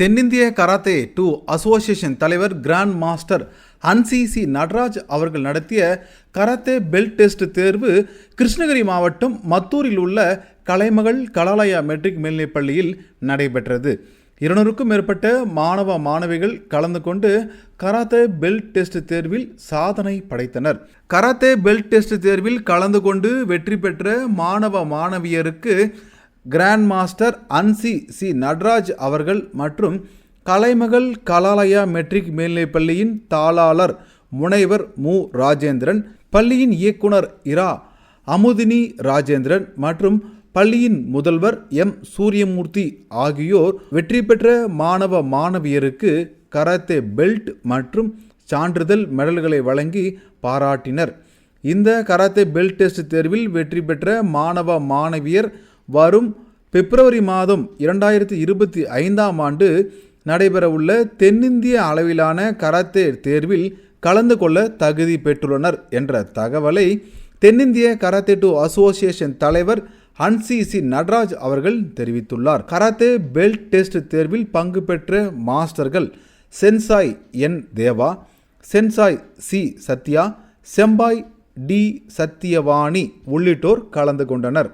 தென்னிந்திய karate do association தலைவர் grand master Hanshi C Nataraj அவர்கள் நடத்திய கராத்தே பெல்ட் டெஸ்ட் தேர்வு கிருஷ்ணகிரி மாவட்டம் மத்தூரில் உள்ள கலைமகள் கலாலயா மெட்ரிக் மேல்நிலைப் பள்ளியில் நடைபெற்றது. இருநூறுக்கும் மேற்பட்ட மாணவ மாணவிகள் கலந்து கொண்டு கராத்தே பெல்ட் டெஸ்ட் தேர்வில் சாதனை படைத்தனர். கராத்தே பெல்ட் டெஸ்ட் தேர்வில் கலந்து கொண்டு வெற்றி பெற்ற மாணவ மாணவியருக்கு grand master Hanshi C Natraj அவர்கள் மற்றும் கலைமகள் கலாலயா மெட்ரிக் மேல்நிலைப்பள்ளியின் தாளாளர் முனைவர் மு. ராஜேந்திரன் பள்ளியின் இயக்குனர் இரா. அமுதினி ராஜேந்திரன் மற்றும் பள்ளியின் முதல்வர் எம். சூரியமூர்த்தி ஆகியோர் வெற்றி பெற்ற மாணவ மாணவியருக்கு கராத்தே பெல்ட் மற்றும் சான்றிதழ் மெடல்களை வழங்கி பாராட்டினர். இந்த கராத்தே பெல்ட் டெஸ்ட் தேர்வில் வெற்றி பெற்ற மாணவ மாணவியர் வரும் பிப்ரவரி மாதம் இரண்டாயிரத்தி இருபத்தி ஐந்தாம் ஆண்டு நடைபெறவுள்ள தென்னிந்திய அளவிலான கராத்தே தேர்வில் கலந்து கொள்ள தகுதி பெற்றுள்ளனர் என்ற தகவலை தென்னிந்திய கராத்தே டு அசோசியேஷன் தலைவர் ஹன்சி சி நடராஜ் அவர்கள் தெரிவித்துள்ளார். கராத்தே பெல்ட் டெஸ்ட் தேர்வில் பங்கு பெற்ற மாஸ்டர்கள் sensei N Deva sensei C Sathya sempai T Sathyavani உள்ளிட்டோர் கலந்து கொண்டனர்.